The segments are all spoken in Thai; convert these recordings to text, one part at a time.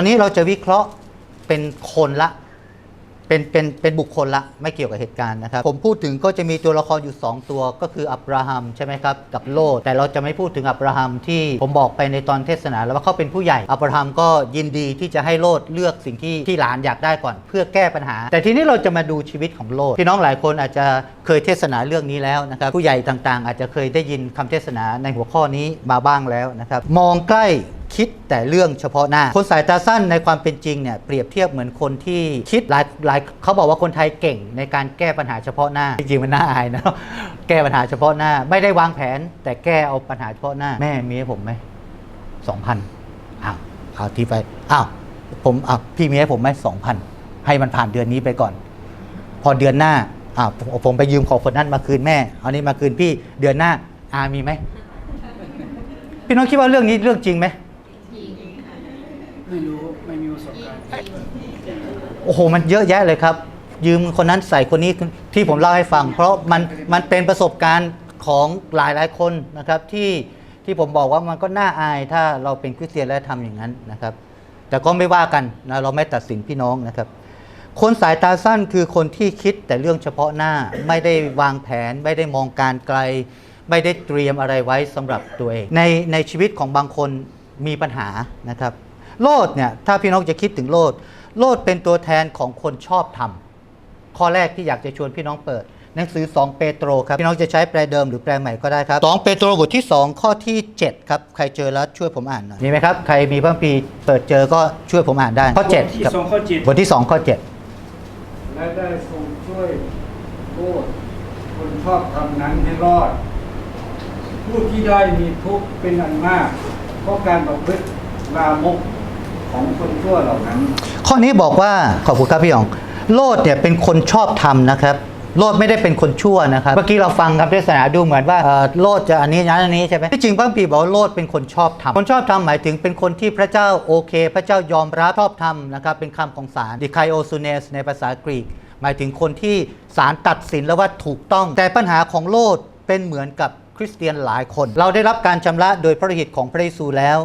อนนี้เราจะวิเคราะห์เป็นคนละ เป็นเป็นเป็นบุคคลละไม่เกี่ยวกับเหตุการณ์นะครับ ผมพูดถึงก็จะมีตัวละครอยู่ 2 ตัวก็คืออับราฮัมใช่ไหมครับกับโลดแต่เราจะไม่พูดถึงอับราฮัมที่ผมบอกไปในตอนเทศนา แล้วว่าเขาเป็นผู้ใหญ่อับราฮัมก็ยินดีที่จะให้โลดเลือกสิ่งที่ที่หลานอยากได้ก่อน เพื่อแก้ปัญหา แต่ทีนี้เราจะมาดูชีวิตของโลดพี่น้องหลายคนอาจจะเคยเทศนาเรื่องนี้แล้วนะครับผู้ใหญ่ต่างๆ อาจจะเคยได้ยินคำเทศนาในหัวข้อนี้มาบ้างแล้วนะครับมองใกล้ คิดแต่เรื่องเฉพาะหน้า คนสายตาสั้นในความเป็นจริงเนี่ยเปรียบเทียบเหมือนคนที่คิดหลายหลายเขาบอกว่าคนไทยเก่งในการแก้ปัญหาเฉพาะหน้า จริงๆมันน่าอายนะแก้ปัญหาเฉพาะหน้า ไม่ได้วางแผน แต่แก้เอาปัญหาเฉพาะหน้า แม่มีให้ผมไหมสองพันอ้าวเอาทีไปอ้าวผมอ้าวพี่มีให้ผมไหมสองพันให้มันผ่านเดือนนี้ไปก่อน พอเดือนหน้าอ้าวผมผมไปยืมของคนนั้นมาคืนแม่เอานี้มาคืนพี่เดือนหน้าอามีไหมพี่น้องคิดว่าเรื่องนี้เรื่องจริงไหม ไม่รู้ไม่มีประสบการณ์โอ้โห มันเยอะแยะเลยครับ ยืมคนนั้นใส่คนนี้ที่ผมเล่าให้ฟัง เพราะมันมันเป็นประสบการณ์ของหลายหลายคนนะครับที่ที่ผมบอกว่ามันก็น่าอายถ้าเราเป็นคริสเตียนและทำอย่างนั้นนะครับ แต่ก็ไม่ว่ากันนะเราไม่ตัดสินพี่น้องนะครับ คนสายตาสั้นคือคนที่คิดแต่เรื่องเฉพาะหน้าไม่ได้วางแผน ไม่ได้มองการไกล ไม่ได้เตรียมอะไรไว้สำหรับตัวเอง ในในชีวิตของบางคนมีปัญหานะครับ โลดเนี่ยถ้าพี่น้องจะคิดถึงโลด โลดเป็นตัวแทนของคนชอบธรรมข้อแรกที่อยากจะชวนพี่น้องเปิด หนังสือ 2 เปโตรครับ พี่น้องจะใช้แปลเดิมหรือแปลใหม่ก็ได้ครับ 2 เปโตรบทที่ 2 ข้อที่ 7 ครับ ใครเจอแล้วช่วยผมอ่านหน่อยมีไหมครับ ใครมีพระคัมภีร์เปิดเจอก็ช่วยผมอ่านได้ข้อที่7ครับสองข้อเจ็ดบทที่ 2 ข้อ 7 และได้ทรงช่วยโทษคนชอบทำนั้นให้รอด ผู้ที่ได้มีทุกข์เป็นอันมากเพราะการประพฤติลามก ของคนชั่วเหล่านั้น ข้อนี้บอกว่าขอบคุณครับพี่หยอง โลดเนี่ยเป็นคนชอบธรรมนะครับ โลดไม่ได้เป็นคนชั่วนะครับ เมื่อกี้เราฟังคำเทศนาดูเหมือนว่าเอ่อโลดจะอันนี้นั้นอันนี้ใช่ไหมที่จริงพระคัมภีร์บอกว่าโลดเป็นคนชอบธรรมคนชอบธรรมหมายถึงเป็นคนที่พระเจ้าโอเค พระเจ้ายอมรับชอบธรรมนะครับเป็นคำของศาลดิคายโอซูเนสในภาษากรีก หมายถึงคนที่ศาลตัดสินแล้วว่าถูกต้อง แต่ปัญหาของโลดเป็นเหมือนกับคริสเตียนหลายคน เราได้รับการชำระโดยพระฤทธิ์ของพระเยซูแล้ว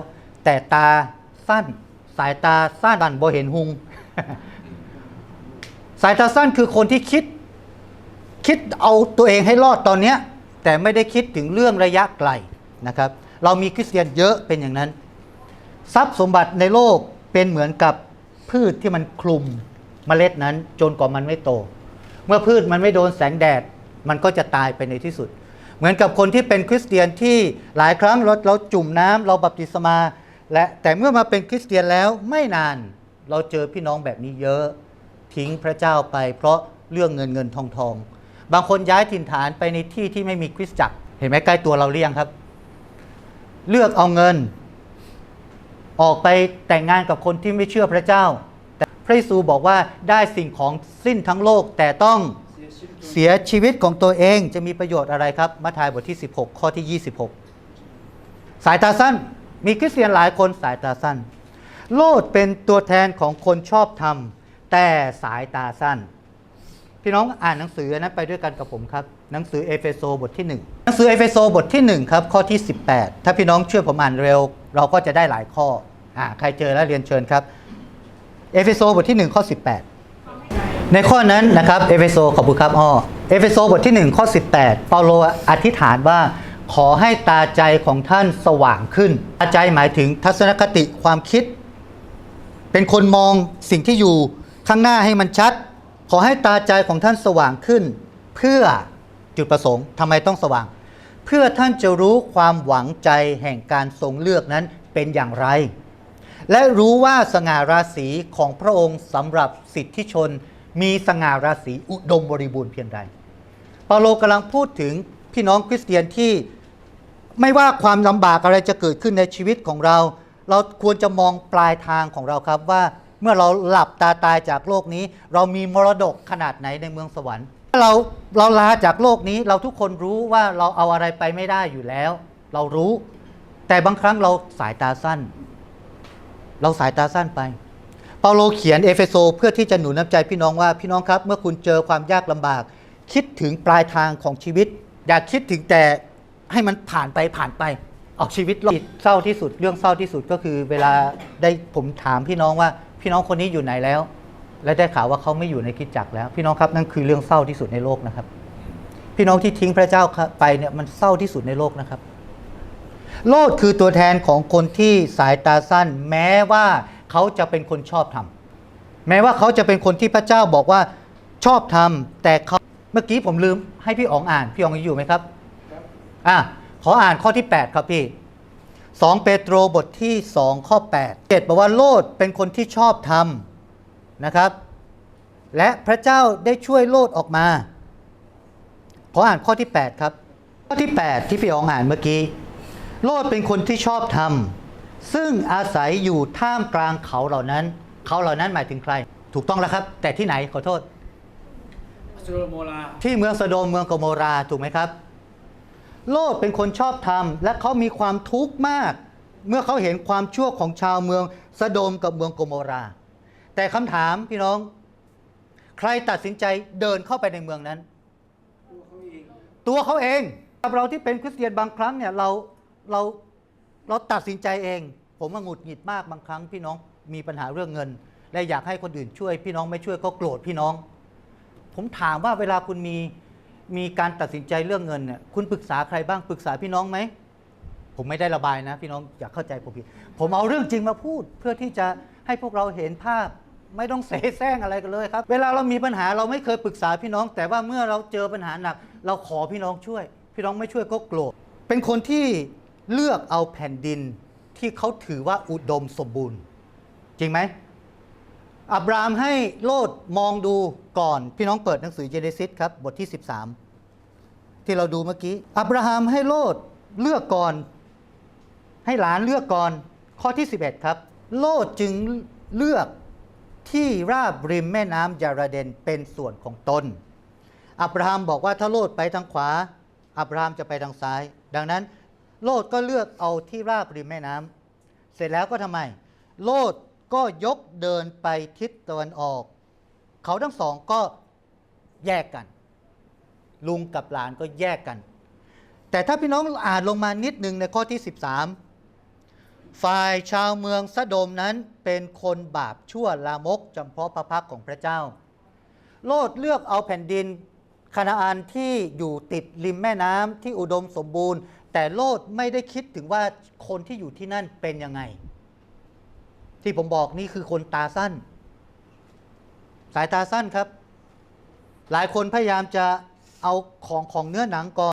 แต่ตาสั้น สายตาสั้นบันโบเห็นหุง สายตาสั้นคือคนที่คิด คิดเอาตัวเองให้รอดตอนเนี้ยแต่ไม่ได้คิดถึงเรื่องระยะไกลนะครับ เรามีคริสเตียนเยอะเป็นอย่างนั้น ทรัพย์สมบัติในโลกเป็นเหมือนกับพืชที่มันคลุมเมล็ดนั้นจนกว่ามันไม่โต เมื่อพืชมันไม่โดนแสงแดด มันก็จะตายไปในที่สุด เหมือนกับคนที่เป็นคริสเตียนที่หลายครั้งเราเราจุ่มน้ำเราบัพติศมา และแต่เมื่อมาเป็นคริสเตียนแล้วไม่นานเราเจอพี่น้องแบบนี้เยอะทิ้งพระเจ้าไป เพราะเรื่องเงินเงินทองทอง บางคนย้ายถิ่นฐานไปในที่ที่ไม่มีคริสตจักร เห็นไหมใกล้ตัวเราเรียงครับ เลือกเอาเงิน ออกไปแต่งงานกับคนที่ไม่เชื่อพระเจ้า แต่พระเยซูบอกว่าได้สิ่งของสิ้นทั้งโลกแต่ต้องเสียชีวิตของตัวเองจะมีประโยชน์อะไรครับ มัทธิวบทที่ 16 ข้อที่ 26 สายตาสั้น มีคริสเตียนหลายคนสายตาสั้น โลดเป็นตัวแทนของคนชอบธรรม แต่สายตาสั้น พี่น้องอ่านหนังสืออันนั้นไปด้วยกันกับผมครับ หนังสือเอเฟโซบทที่ 1 หนังสือเอเฟโซบทที่ 1 ครับ ข้อที่ 18 ถ้าพี่น้องช่วยผมอ่านเร็ว เราก็จะได้หลายข้ออ่าใครเจอแล้วเรียนเชิญครับ เอเฟโซบทที่ 1 ข้อ 18 ในข้อนั้นนะครับเอเฟโซขอบคุณครับอ้อเอเฟโซบทที่ 1 ข้อ 18 เปาโลอธิษฐานว่า ขอให้ตาใจของท่านสว่างขึ้น ตาใจหมายถึงทัศนคติความคิด เป็นคนมองสิ่งที่อยู่ข้างหน้าให้มันชัด ขอให้ตาใจของท่านสว่างขึ้น เพื่อจุดประสงค์ทำไมต้องสว่าง เพื่อท่านจะรู้ความหวังใจแห่งการทรงเลือกนั้นเป็นอย่างไร และรู้ว่าสง่าราศีของพระองค์สำหรับสิทธิชน มีสง่าราศีอุดมบริบูรณ์เพียงใด เปาโลกำลังพูดถึงพี่น้องคริสเตียนที่ ไม่ว่าความลำบากอะไรจะเกิดขึ้นในชีวิตของเรา เราควรจะมองปลายทางของเราครับว่าเมื่อเราหลับตาตายจากโลกนี้ เรามีมรดกขนาดไหนในเมืองสวรรค์เราเราลาจากโลกนี้เราทุกคนรู้ว่าเราเอาอะไรไปไม่ได้อยู่แล้ว เรารู้ แต่บางครั้งเราสายตาสั้น เราสายตาสั้นไป เปาโลเขียนเอเฟโซเพื่อที่จะหนุนน้ำใจพี่น้องว่าพี่น้องครับ เมื่อคุณเจอความยากลำบาก คิดถึงปลายทางของชีวิต อย่าคิดถึงแต่ ให้มันผ่านไปผ่านไปเอาชีวิตรอดเศร้าที่สุดเรื่องเศร้าที่สุดก็คือเวลาได้ผมถามพี่น้องว่าพี่น้องคนนี้อยู่ไหนแล้ว และได้ข่าวว่าเขาไม่อยู่ในคิดจักแล้ว พี่น้องครับนั่นคือเรื่องเศร้าที่สุดในโลกนะครับ พี่น้องที่ทิ้งพระเจ้าไปเนี่ยมันเศร้าที่สุดในโลกนะครับ โลดคือตัวแทนของคนที่สายตาสั้น แม้ว่าเขาจะเป็นคนชอบทำแม้ว่าเขาจะเป็นคนที่พระเจ้าบอกว่าชอบทำแต่เขาเมื่อกี้ผมลืมให้พี่อ๋องอ่านพี่อ๋องยังอยู่ไหมครับ อะขออ่านข้อที่ 8 ครับพี่ 2 เปโตรบทที่ 2 ข้อ 8 7บอกว่าโลดเป็นคนที่ชอบทำนะครับ และพระเจ้าได้ช่วยโลดออกมา ขออ่านข้อที่ 8 ครับ ข้อที่ 8 ที่พี่อ๋องอ่านเมื่อกี้ โลดเป็นคนที่ชอบทำซึ่งอาศัยอยู่ท่ามกลางเขาเหล่านั้น เขาเหล่านั้นหมายถึงใคร ถูกต้องแล้วครับ แต่ที่ไหนขอโทษสุโรโมลาที่เมืองสโดมเมืองโกโมราถูกไหมครับ โลดเป็นคนชอบธรรม และเขามีความทุกข์มาก เมื่อเขาเห็นความชั่วของชาวเมืองสโดมกับเมืองโกโมรา แต่คำถามพี่น้อง ใครตัดสินใจเดินเข้าไปในเมืองนั้น ตัวเขาเองเราที่เป็นคริสเตียนบางครั้งเนี่ยเราเราเราตัดสินใจเอง ผมมาหงุดหงิดมากบางครั้ง พี่น้องมีปัญหาเรื่องเงิน และอยากให้คนอื่นช่วย พี่น้องไม่ช่วยก็โกรธพี่น้อง ผมถามว่าเวลาคุณมี มีการตัดสินใจเรื่องเงินเนี่ยคุณปรึกษาใครบ้างปรึกษาพี่น้องไหม ผมไม่ได้ระบายนะ พี่น้องอย่าเข้าใจผมผิด ผมเอาเรื่องจริงมาพูด เพื่อที่จะให้พวกเราเห็นภาพ ไม่ต้องเสแสร้งอะไรกันเลยครับ เวลาเรามีปัญหาเราไม่เคยปรึกษาพี่น้อง แต่ว่าเมื่อเราเจอปัญหาหนัก เราขอพี่น้องช่วย พี่น้องไม่ช่วยก็โกรธเป็นคนที่เลือกเอาแผ่นดินที่เขาถือว่าอุดมสมบูรณ์ จริงไหม อับรามให้โลดมองดูก่อน พี่น้องเปิดหนังสือเจเนซิสครับ บทที่ 13 ที่เราดูเมื่อกี้ อับราฮัมให้โลดเลือกก่อน ให้หลานเลือกก่อน ข้อที่ 11 ครับ โลดจึงเลือกที่ราบริมแม่น้ำยาระเดนเป็นส่วนของตน อับราฮัมบอกว่าถ้าโลดไปทางขวา อับราฮัมจะไปทางซ้าย ดังนั้น โลดก็เลือกเอาที่ราบริมแม่น้ำเสร็จแล้วก็ทำไม โลด ก็ยกเดินไปทิศตะวันออก เขาทั้งสองก็แยกกัน ลุงกับหลานก็แยกกัน แต่ถ้าพี่น้องอ่านลงมานิดหนึ่งในข้อที่ 13 ฝ่ายชาวเมืองสะโดมนั้นเป็นคนบาปชั่วลามกจำเพาะพระพักของพระเจ้า โลดเลือกเอาแผ่นดินคานาอันที่อยู่ติดริมแม่น้ำที่อุดมสมบูรณ์ แต่โลดไม่ได้คิดถึงว่าคนที่อยู่ที่นั่นเป็นยังไง ที่ผมบอกนี่คือคนตาสั้น สายตาสั้นครับ หลายคนพยายามจะเอาของของเนื้อหนังก่อน